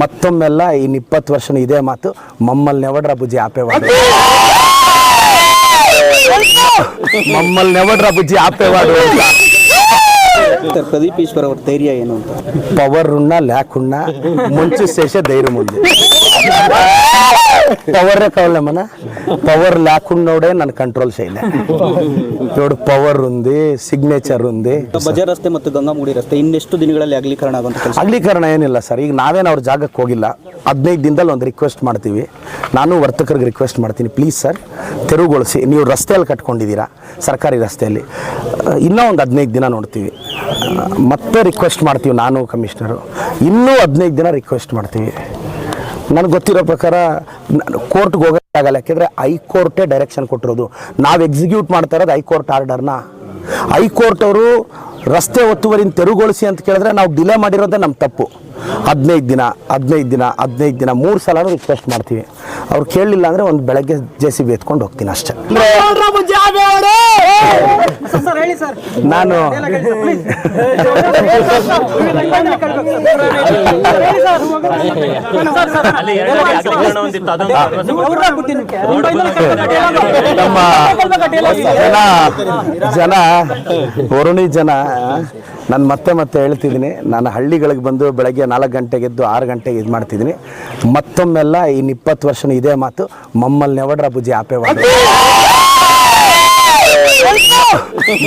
ಮತ್ತೊಮ್ಮೆಲ್ಲ ಇನ್ನು ಇಪ್ಪತ್ತು ವರ್ಷನೂ ಇದೇ ಮಾತು ಮಮ್ಮಲ್ ನೆವಡ್ರ ಬುಜ್ಜಿ ಆಪೆವಾಡು ಮಮ್ಮಲ್ ನೆವಡ್ರ ಬುಜ್ಜಿ ಆಪೆವಾಡು ಅಂತ ಸರ್ ಪ್ರದೀಪ್ ಈಶ್ವರ್ ಅವ್ರ ಧೈರ್ಯ ಏನು ಅಂತ పవర్ ఉన్నా లేకున్నా ముంచు చేసే ధైర్యం ఉంది పవరే కావాలేమన్నా పవర్ లేకున్నోడే నన్ను కంట్రోల్ చేయలే ఇప్పుడు పవర్ ఉంది సిగ్నేచర్ ఉంది ಬಜಾರ್ ರಸ್ತೆ ಮತ್ತು ಗಂಗಾಮುಡಿ ರಸ್ತೆ ಇನ್ನೆಷ್ಟು ದಿನಗಳಲ್ಲಿ ಅಗಲೀಕರಣ ಆಗುವಂತ ಕೆಲಸ ಅಗಲೀಕರಣ ಏನಿಲ್ಲ ಸರ್ ಈಗ ನಾವೇನು ಅವ್ರ ಜಾಗಕ್ಕೆ ಹೋಗಿಲ್ಲ ಹದಿನೈದು ದಿನದಲ್ಲಿ ಒಂದು ರಿಕ್ವೆಸ್ಟ್ ಮಾಡ್ತೀವಿ ನಾನು ವರ್ತಕರಿಗೆ ರಿಕ್ವೆಸ್ಟ್ ಮಾಡ್ತೀನಿ ಪ್ಲೀಸ್ ಸರ್ ತೆರವುಗೊಳಿಸಿ ನೀವು ರಸ್ತೆಯಲ್ಲಿ ಕಟ್ಕೊಂಡಿದ್ದೀರಾ ಸರ್ಕಾರಿ ರಸ್ತೆಯಲ್ಲಿ ಅಹ್, ಇನ್ನೂ ಒಂದು ಹದಿನೈದು ದಿನ ನೋಡ್ತೀವಿ ಅಹ್, ಮತ್ತೆ ರಿಕ್ವೆಸ್ಟ್ ಮಾಡ್ತೀವಿ ನಾನು ಕಮಿಷನರು ಇನ್ನೂ ಹದಿನೈದು ದಿನ ರಿಕ್ವೆಸ್ಟ್ ಮಾಡ್ತೀವಿ ನನಗೆ ಗೊತ್ತಿರೋ ಪ್ರಕಾರ ಕೋರ್ಟ್ಗೆ ಹೋಗೋಕ್ಕಾಗಲ್ಲ ಯಾಕೆಂದರೆ ಹೈಕೋರ್ಟೇ ಡೈರೆಕ್ಷನ್ ಕೊಟ್ಟಿರೋದು. ನಾವು ಎಕ್ಸಿಕ್ಯೂಟ್ ಮಾಡ್ತಾ ಇರೋದು ಹೈಕೋರ್ಟ್ ಆರ್ಡರ್ನ. ಹೈಕೋರ್ಟ್ ಅವರು ರಸ್ತೆ ಒತ್ತುವರಿನ ತೆರವುಗೊಳಿಸಿ ಅಂತ ಕೇಳಿದ್ರೆ ನಾವು ಡಿಲೇ ಮಾಡಿರೋದೇ ನಮ್ಮ ತಪ್ಪು. ಹದಿನೈದು ದಿನ ಹದಿನೈದು ದಿನ ಹದಿನೈದು ದಿನ, ಮೂರು ಸಲನೂ ರಿಕ್ವೆಸ್ಟ್ ಮಾಡ್ತೀವಿ. ಅವ್ರು ಕೇಳಲಿಲ್ಲ ಅಂದರೆ ಒಂದು ಬೆಳಗ್ಗೆ ಜೆ ಸಿ ಬಿ ಎತ್ಕೊಂಡು ಹೋಗ್ತೀನಿ ಅಷ್ಟೇ. ನಾನು ನಮ್ಮ ಜನ ಜನ ವರುಣಿ ಜನ ನಾನು ಮತ್ತೆ ಮತ್ತೆ ಹೇಳ್ತಿದ್ದೀನಿ ನಾನು ಹಳ್ಳಿಗಳಿಗೆ ಬಂದು ಬೆಳಗ್ಗೆ ನಾಲ್ಕು ಗಂಟೆಗೆ ಎದ್ದು ಆರು ಗಂಟೆಗೆ ಇದು ಮಾಡ್ತಿದ್ದೀನಿ ಮತ್ತೊಮ್ಮೆಲ್ಲ ಇನ್ನು ಇಪ್ಪತ್ತು ವರ್ಷನೂ ಇದೇ ಮಾತು ಮಮ್ಮಲ್ಲಿ ನೆವಡ್ರ ಬುಜಿ ಆಪೆವಾಡು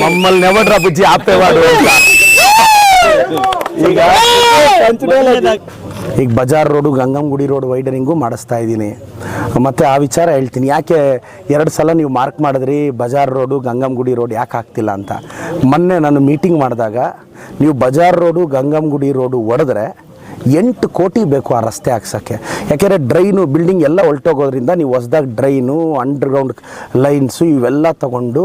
ಮಮ್ಮಲ್ ನೆವಡ್ರ ಬುಜ್ಜಿ ఆపేవాడు ಈಗ ಈಗ Bazaar road, Gangammagudi road widening ಮಾಡಿಸ್ತಾ ಇದ್ದೀನಿ. ಮತ್ತು ಆ ವಿಚಾರ ಹೇಳ್ತೀನಿ. ಯಾಕೆ ಎರಡು ಸಲ ನೀವು ಮಾರ್ಕ್ ಮಾಡಿದ್ರಿ, ಬಜಾರ್ ರೋಡು, ಗಂಗಂಗುಡಿ ರೋಡ್ ಯಾಕೆ ಆಗ್ತಿಲ್ಲ ಅಂತ. ಮೊನ್ನೆ ನಾನು ಮೀಟಿಂಗ್ ಮಾಡಿದಾಗ, ನೀವು ಬಜಾರ್ ರೋಡು, ಗಂಗಂಗುಡಿ ರೋಡು ಹೊಡೆದ್ರೆ ಎಂಟು ಕೋಟಿ ಬೇಕು ಆ ರಸ್ತೆ ಹಾಕ್ಸೋಕ್ಕೆ. ಯಾಕೆಂದರೆ ಡ್ರೈನು ಬಿಲ್ಡಿಂಗ್ ಎಲ್ಲ ಹೊಲ್ಟೋಗೋದ್ರಿಂದ ನೀವು ಹೊಸ್ದಾಗಿ ಡ್ರೈನು ಅಂಡರ್ಗ್ರೌಂಡ್ ಲೈನ್ಸು ಇವೆಲ್ಲ ತಗೊಂಡು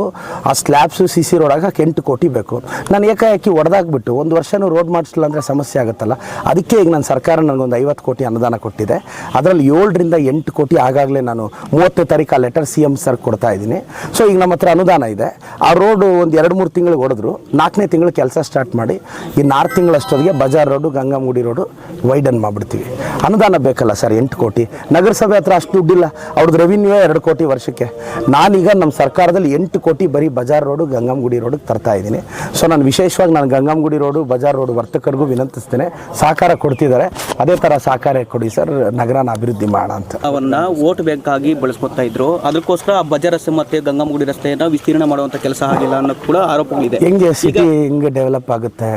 ಆ ಸ್ಲ್ಯಾಬ್ಸು ಸಿ ಸಿ ರೋಡ್ ಹಾಕಕ್ಕೆ ಎಂಟು ಕೋಟಿ ಬೇಕು. ನಾನು ಏಕಾಏಕಿ ಹೊಡೆದಾಗ್ಬಿಟ್ಟು ಒಂದು ವರ್ಷನೂ ರೋಡ್ ಮಾಡಿಸಲಿಲ್ಲ ಅಂದರೆ ಸಮಸ್ಯೆ ಆಗುತ್ತಲ್ಲ? ಅದಕ್ಕೆ ಈಗ ನಾನು ಸರ್ಕಾರ ನನಗೊಂದು ಐವತ್ತು ಕೋಟಿ ಅನುದಾನ ಕೊಟ್ಟಿದೆ. ಅದರಲ್ಲಿ ಏಳರಿಂದ ಎಂಟು ಕೋಟಿ ಆಗಾಗಲೇ ನಾನು ಮೂವತ್ತನೇ ತಾರೀಕು ಆ ಲೆಟರ್ ಸಿ ಎಂ ಸರ್ ಕೊಡ್ತಾ ಇದ್ದೀನಿ. ಸೊ ಈಗ ನಮ್ಮ ಹತ್ರ ಅನುದಾನ ಇದೆ. ಆ ರೋಡು ಒಂದು ಎರಡು ಮೂರು ತಿಂಗಳಿಗೆ ಹೊಡೆದ್ರು. ನಾಲ್ಕನೇ ತಿಂಗಳು ಕೆಲಸ ಸ್ಟಾರ್ಟ್ ಮಾಡಿ. ಇನ್ನು ಆರು ತಿಂಗಳಷ್ಟೊತ್ತಿಗೆ Bazaar road Gangamudi road widen ಮಾಡಿಬಿಡ್ತೀವಿ. ಅನುದಾನ ಬೇಕಲ್ಲ ಸರ್ ಎಂಟು ಕೋಟಿ. ನಗರಸಭೆ ಹತ್ರ ಅಷ್ಟು ದುಡ್ಡಿಲ್ಲ. ಅವ್ರದ್ದು ರೆವಿನ್ಯೂ ಎರಡು ಕೋಟಿ ವರ್ಷಕ್ಕೆ. ನಾನೀಗ ನಮ್ಮ ಸರ್ಕಾರದಲ್ಲಿ ಎಂಟು ಕೋಟಿ ಬರೀ ಬಜಾರ್ ರೋಡು ಗಂಗಮ್ಮಗುಡಿ ರೋಡಿಗೆ ತರ್ತಾ ಇದ್ದೀನಿ. ಸೊ ನಾನು ವಿಶೇಷವಾಗಿ ನಾನು ಗಂಗಮ್ಮಗುಡಿ ರೋಡು ಬಜಾರ್ ರೋಡು ವರ್ತಕರಿಗೂ ವಿನಂತಿಸ್ತೇನೆ. ಸಹಕಾರ ಕೊಡ್ತಿದ್ದಾರೆ. ಅದೇ ಥರ ಸಹಕಾರ ಕೊಡಿ ಸರ್ ನಗರನ ಅಭಿವೃದ್ಧಿ ಮಾಡ ಅಂತ. ಅವನ್ನ ವೋಟ್ ಬ್ಯಾಂಕ್ ಆಗಿ ಬಳಸ್ಕೊತಾ ಇದ್ರು. ಅದಕ್ಕೋಸ್ಕರ ಬಜಾರ್ ರಸ್ತೆ ಮತ್ತೆ ಗಂಗಾಮುಡಿ ರಸ್ತೆಯನ್ನು ವಿಸ್ತೀರ್ಣ ಮಾಡುವಂಥ ಕೆಲಸ ಆಗಿಲ್ಲ ಅನ್ನೋ ಕೂಡ ಆರೋಪಗಳಿದೆ. ಹೆಂಗೆ ಸಿಟಿ ಹೆಂಗೆ ಡೆವಲಪ್ ಆಗುತ್ತೆ?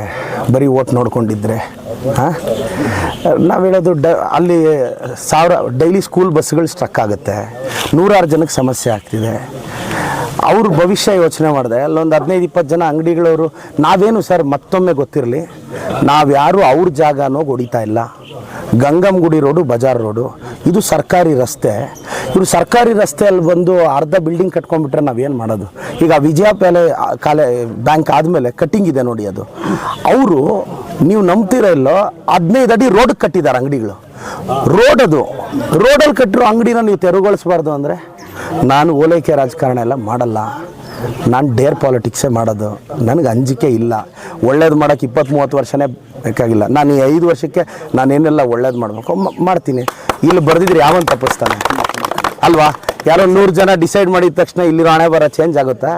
ಬರೀ ಓಟ್ ನೋಡ್ಕೊಂಡಿದ್ರೆ. ಹಾಂ? ನಾವು ಹೇಳೋದು ಡ, ಅಲ್ಲಿ ಸಾವಿರ ಡೈಲಿ ಸ್ಕೂಲ್ ಬಸ್ಗಳು ಸ್ಟ್ರಕ್ ಆಗುತ್ತೆ. ನೂರಾರು ಜನಕ್ಕೆ ಸಮಸ್ಯೆ ಆಗ್ತಿದೆ. ಅವ್ರ ಭವಿಷ್ಯ ಯೋಚನೆ ಮಾಡಿದೆ, ಅಲ್ಲೊಂದು ಹದಿನೈದು ಇಪ್ಪತ್ತು ಜನ ಅಂಗಡಿಗಳವರು, ನಾವೇನು ಸರ್ ಮತ್ತೊಮ್ಮೆ ಗೊತ್ತಿರಲಿ ನಾವು ನಾವ್ಯಾರು ಅವ್ರ ಜಾಗನೋ ಹೊಡಿತಾ ಇಲ್ಲ. Gangangudi road, Bazaar road. ಇದು ಸರ್ಕಾರಿ ರಸ್ತೆ. ಇವರು ಸರ್ಕಾರಿ ರಸ್ತೆಯಲ್ಲಿ ಬಂದು ಅರ್ಧ ಬಿಲ್ಡಿಂಗ್ ಕಟ್ಕೊಂಡ್ಬಿಟ್ರೆ ನಾವೇನು ಮಾಡೋದು? ಈಗ ವಿಜಯ ಪ್ಯಾಲೆ ಕಾಲೆ, ಬ್ಯಾಂಕ್ ಆದಮೇಲೆ ಕಟ್ಟಿಂಗ್ ಇದೆ ನೋಡಿ ಅದು. ಅವರು, ನೀವು ನಂಬ್ತೀರೋ ಇಲ್ಲೋ, ಹದಿನೈದು ಅಡಿ ರೋಡ್ ಕಟ್ಟಿದ್ದಾರೆ ಅಂಗಡಿಗಳು. ರೋಡ್ ಅದು. ರೋಡಲ್ಲಿ ಕಟ್ಟಿರೋ ಅಂಗಡಿನ ನೀವು ತೆರವುಗೊಳಿಸ್ಬಾರ್ದು ಅಂದರೆ, ನಾನು ಓಲೈಕೆ ರಾಜಕಾರಣ ಎಲ್ಲ ಮಾಡಲ್ಲ. ನಾನು ಡೇರ್ ಪಾಲಿಟಿಕ್ಸೇ ಮಾಡೋದು. ನನಗೆ ಅಂಜಿಕೆ ಇಲ್ಲ. ಒಳ್ಳೇದು ಮಾಡೋಕ್ಕೆ ಇಪ್ಪತ್ತು ಮೂವತ್ತು ವರ್ಷನೇ ಬೇಕಾಗಿಲ್ಲ. ನಾನು ಈ ಐದು ವರ್ಷಕ್ಕೆ ನಾನೇನೆಲ್ಲ ಒಳ್ಳೇದು ಮಾಡಬೇಕು ಮಾಡ್ತೀನಿ. ಇಲ್ಲಿ ಬರೆದಿದ್ರೆ ಯಾವನ್ ತಪ್ಪಿಸ್ತಾನೆ? ಅಲ್ವಾ? ಯಾರೋ ನೂರು ಜನ ಡಿಸೈಡ್ ಮಾಡಿದ ತಕ್ಷಣ ಇಲ್ಲಿರೋ ಹಣೆ ಬರ ಚೇಂಜ್ ಆಗುತ್ತಾ?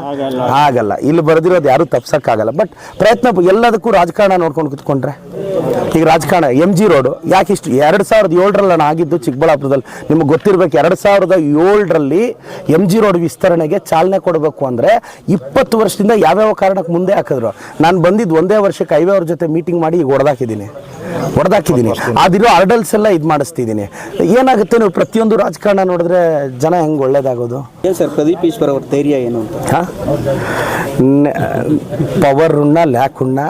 ಆಗಲ್ಲ ಇಲ್ಲಿ ಬರೆದಿರೋದು ಯಾರು ತಪ್ಸಕ್ಕಾಗಲ್ಲ. ಬಟ್ ಪ್ರಯತ್ನ ಎಲ್ಲದಕ್ಕೂ ರಾಜಕಾರಣ ನೋಡ್ಕೊಂಡು ಕುತ್ಕೊಂಡ್ರೆ. ಈಗ ರಾಜಕಾರಣ ಎಂ ಜಿ ರೋಡು ಯಾಕೆ ಇಷ್ಟು ಎರಡು ಸಾವಿರದ ಏಳರಲ್ಲಿ ನಾನು ಆಗಿದ್ದು ಚಿಕ್ಕಬಳ್ಳಾಪುರದಲ್ಲಿ. ನಿಮ್ಗೆ ಗೊತ್ತಿರಬೇಕು ಎರಡು ಸಾವಿರದ ಏಳರಲ್ಲಿ ಎಂ ಜಿ ರೋಡ್ ವಿಸ್ತರಣೆಗೆ ಚಾಲನೆ ಕೊಡಬೇಕು ಅಂದರೆ ಇಪ್ಪತ್ತು ವರ್ಷದಿಂದ ಯಾವ್ಯಾವ ಕಾರಣಕ್ಕೆ ಮುಂದೆ ಹಾಕಿದ್ರು? ನಾನು ಬಂದಿದ್ದು ಒಂದೇ ವರ್ಷಕ್ಕೆ ಐವೇ ಅವ್ರ ಜೊತೆ ಮೀಟಿಂಗ್ ಮಾಡಿ ಈಗ ಹೊಡೆದಾಕಿದ್ದೀನಿ. ಹೊಡೆದಾಕಿದ್ದೀನಿ ಅದಿರೋ ಅರ್ಡಲ್ಸ್ ಎಲ್ಲ ಇದು ಮಾಡಿಸ್ತಿದ್ದೀನಿ ಏನಾಗುತ್ತೆ ನೀವು ಪ್ರತಿಯೊಂದು ರಾಜಕಾರಣ ನೋಡಿದ್ರೆ ಜನ ಹೆಂಗೆ ಒಳ್ಳೇದಾಗೋದು ಏನ್ ಸರ್ ಪ್ರದೀಪ್ ಈಶ್ವರ್ ಅವ್ರ ಧೈರ್ಯ ಏನು ಅಂತ పవర్ ఉన్నా లేకున్నా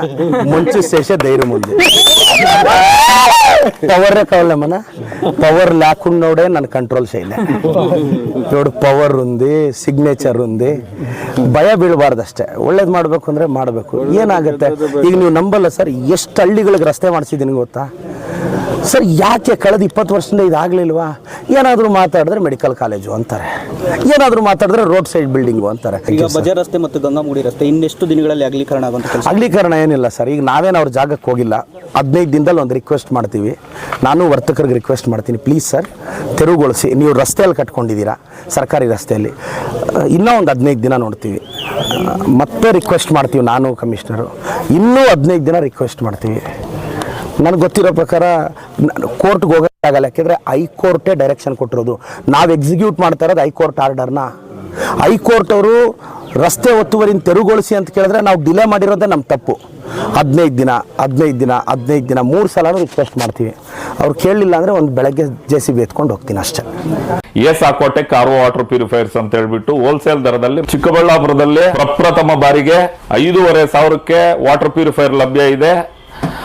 మంచు చేసే ధైర్యం ఉంది పవరే కావాలేమన్నా పవర్ లేకున్నోడే నన్ను కంట్రోల్ చేయలే ఇప్పుడు పవర్ ఉంది ಸಿಗ್ನೇಚರ್ ఉంది ಭಯ ಬೀಳಬಾರ್ದು ಅಷ್ಟೇ ಒಳ್ಳೇದು ಮಾಡಬೇಕು ಅಂದರೆ ಮಾಡಬೇಕು ಏನಾಗುತ್ತೆ ಈಗ ನೀವು ನಂಬಲ್ಲ ಸರ್ ಎಷ್ಟು ಹಳ್ಳಿಗಳಿಗೆ ರಸ್ತೆ ಮಾಡಿಸಿದ್ದೀನಿ ಗೊತ್ತಾ? ಸರ್ ಯಾಕೆ ಕಳೆದ ಇಪ್ಪತ್ತು ವರ್ಷದಿಂದ ಇದಾಗಲಿಲ್ವಾ? ಏನಾದರೂ ಮಾತಾಡಿದ್ರೆ ಮೆಡಿಕಲ್ ಕಾಲೇಜು ಅಂತಾರೆ. ಏನಾದರೂ ಮಾತಾಡಿದ್ರೆ ರೋಡ್ ಸೈಡ್ ಬಿಲ್ಡಿಂಗು ಅಂತಾರೆ. ಈಗ ಬಜಾರ್ ರಸ್ತೆ ಮತ್ತು ಗಂಗಾಮೂಡಿ ರಸ್ತೆ ಇನ್ನೆಷ್ಟು ದಿನಗಳಲ್ಲಿ ಅಗಲೀಕರಣ ಆಗುವಂತ ಕೆಲಸ? ಅಗಲೀಕರಣ ಏನಿಲ್ಲ ಸರ್. ಈಗ ನಾವೇನು ಅವ್ರ ಜಾಗಕ್ಕೆ ಹೋಗಿಲ್ಲ. ಹದಿನೈದು ದಿನದಲ್ಲಿ ಒಂದು ರಿಕ್ವೆಸ್ಟ್ ಮಾಡ್ತೀವಿ. ನಾನು ವರ್ತಕರಿಗೆ ರಿಕ್ವೆಸ್ಟ್ ಮಾಡ್ತೀನಿ. ಪ್ಲೀಸ್ ಸರ್ ತೆರವುಗೊಳಿಸಿ. ನೀವು ರಸ್ತೆಯಲ್ಲಿ ಕಟ್ಕೊಂಡಿದ್ದೀರಾ? ಸರ್ಕಾರಿ ರಸ್ತೆಯಲ್ಲಿ. ಇನ್ನೂ ಒಂದು ಹದಿನೈದು ದಿನ ನೋಡ್ತೀವಿ. ಮತ್ತೆ ರಿಕ್ವೆಸ್ಟ್ ಮಾಡ್ತೀವಿ ನಾನು ಕಮಿಷನರು ಇನ್ನೂ ಹದಿನೈದು ದಿನ ರಿಕ್ವೆಸ್ಟ್ ಮಾಡ್ತೀವಿ. ನನಗೆ ಗೊತ್ತಿರೋ ಪ್ರಕಾರ ಕೋರ್ಟ್ಗೆ ಹೋಗೋಕ್ಕಾಗಲ್ಲ ಯಾಕೆಂದರೆ ಹೈಕೋರ್ಟೇ ಡೈರೆಕ್ಷನ್ ಕೊಟ್ಟಿರೋದು. ನಾವು ಎಕ್ಸಿಕ್ಯೂಟ್ ಮಾಡ್ತಾ ಇರೋದು ಹೈಕೋರ್ಟ್ ಆರ್ಡರ್ನ ಹೈಕೋರ್ಟ್ ಅವರು ರಸ್ತೆ ಒತ್ತುವರಿನ ತೆರವುಗೊಳಿಸಿ ಅಂತ ಕೇಳಿದ್ರೆ ನಾವು ಡಿಲೇ ಮಾಡಿರೋದೇ ನಮ್ಮ ತಪ್ಪು. ಹದಿನೈದು ದಿನ ಹದಿನೈದು ದಿನ ಹದಿನೈದು ದಿನ, ಮೂರು ಸಲನೂ ರಿಕ್ವೆಸ್ಟ್ ಮಾಡ್ತೀವಿ. ಅವ್ರು ಕೇಳಲಿಲ್ಲ ಅಂದರೆ ಒಂದು ಬೆಳಗ್ಗೆ ಜೆ ಸಿ ಬಿ ಎತ್ಕೊಂಡು ಹೋಗ್ತೀನಿ ಅಷ್ಟೇ. ಎಸ್ ಆಕೋಟೆ ಕಾರು ವಾಟರ್ ಪ್ಯೂರಿಫೈರ್ಸ್ ಅಂತ ಹೇಳ್ಬಿಟ್ಟು ಹೋಲ್ಸೇಲ್ ದರದಲ್ಲಿ ಚಿಕ್ಕಬಳ್ಳಾಪುರದಲ್ಲಿ ಪ್ರಪ್ರಥಮ ಬಾರಿಗೆ ಐದೂವರೆ ಸಾವಿರಕ್ಕೆ ವಾಟರ್ ಪ್ಯೂರಿಫೈರ್ ಲಭ್ಯ ಇದೆ.